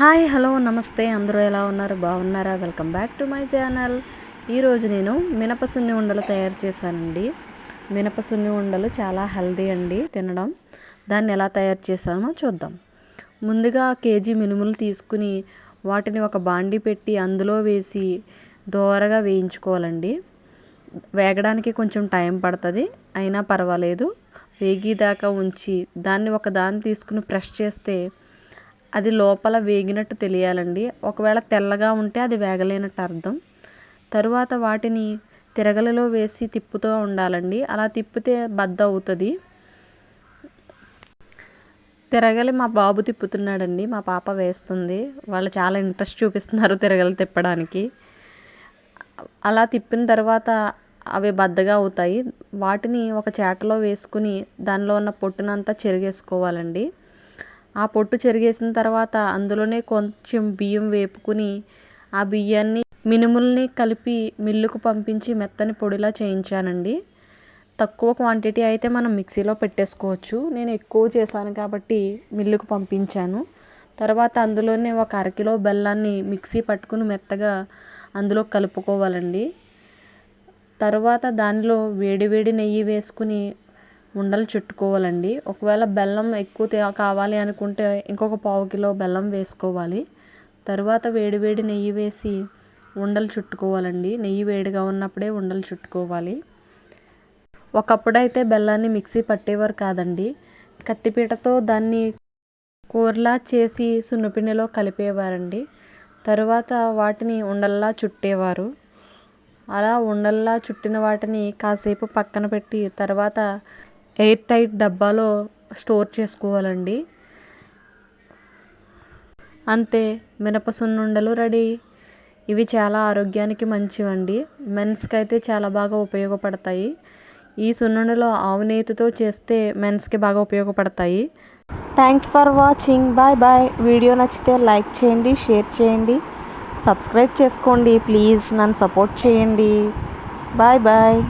Hi hello నమస్తే. అందరూ ఎలా ఉన్నారు? బాగున్నారా? Welcome back to my channel. ఈరోజు నేను మినపసున్ని ఉండలు తయారు చేశానండి. మినపసున్ని ఉండలు చాలా హెల్దీ అండి తినడం. దాన్ని ఎలా తయారు చేశానో చూద్దాం. ముందుగా కేజీ మినుములు తీసుకుని వాటిని ఒక బాండి పెట్టి అందులో వేసి దోరగా వేయించుకోవాలండి. వేగడానికి కొంచెం టైం పడుతుంది అయినా పర్వాలేదు. వేగిదాకా ఉంచి దాన్ని ఒక దాన్ని తీసుకుని ప్రెస్ చేస్తే అది లోపల వేగినట్టు తెలియాలండి. ఒకవేళ తెల్లగా ఉంటే అది వేగలేనట్టు అర్థం. తరువాత వాటిని తిరగలిలో వేసి తిప్పుతూ ఉండాలండి. అలా తిప్పితే బద్ద అవుతుంది తిరగలి మా బాబు తిప్పుతున్నాడండి. మా పాప వేస్తుంది. వాళ్ళు చాలా ఇంట్రెస్ట్ చూపిస్తున్నారు తిరగలి తిప్పడానికి. అలా తిప్పిన తర్వాత అవి బద్దగా అవుతాయి. వాటిని ఒక చేటలో వేసుకుని దానిలో ఉన్న పొట్టునంతా చెరిగేసుకోవాలండి. ఆ పొట్టు చెరిగేసిన తర్వాత అందులోనే కొంచెం బియ్యం వేపుకుని ఆ బియ్యాన్ని మినుముల్ని కలిపి మిల్లుకు పంపించి మెత్తని పొడిలా చేయించానండి. తక్కువ క్వాంటిటీ అయితే మనం మిక్సీలో పెట్టేసుకోవచ్చు. నేను ఎక్కువ చేశాను కాబట్టి మిల్లుకు పంపించాను. తర్వాత అందులోనే ఒక అరకిలో బెల్లాన్ని మిక్సీ పట్టుకుని మెత్తగా అందులో కలుపుకోవాలండి. తర్వాత దానిలో వేడి వేడి నెయ్యి వేసుకుని ఉండలు చుట్టుకోవాలండి. ఒకవేళ బెల్లం ఎక్కువ కావాలి అనుకుంటే ఇంకొక పావు కిలో బెల్లం వేసుకోవాలి. తర్వాత వేడి వేడి నెయ్యి వేసి ఉండలు చుట్టుకోవాలండి. నెయ్యి వేడిగా ఉన్నప్పుడే ఉండలు చుట్టుకోవాలి. ఒకప్పుడైతే బెల్లాన్ని మిక్సీ పట్టేవారు కాదండి. కత్తిపీటతో దాన్ని కూరలా చేసి సున్నపిండిలో కలిపేవారండి. తరువాత వాటిని ఉండల్లా చుట్టేవారు. అలా ఉండల్లా చుట్టిన వాటిని కాసేపు పక్కన పెట్టి తర్వాత ఎయిర్ టైట్ డబ్బాలో స్టోర్ చేసుకోవాలండి. అంతే మినప సున్నుండలు రెడీ. ఇవి చాలా ఆరోగ్యానికి మంచివండి. మెన్స్కి అయితే చాలా బాగా ఉపయోగపడతాయి. ఈ సున్నుండలో ఆవు నేతితో చేస్తే మెన్స్కి బాగా ఉపయోగపడతాయి. Thanks for watching. Bye bye. Video నచ్చితే లైక్ చేయండి షేర్ చేయండి. సబ్స్క్రైబ్ చేసుకోండి ప్లీజ్. నన్ను సపోర్ట్ చేయండి. Bye bye.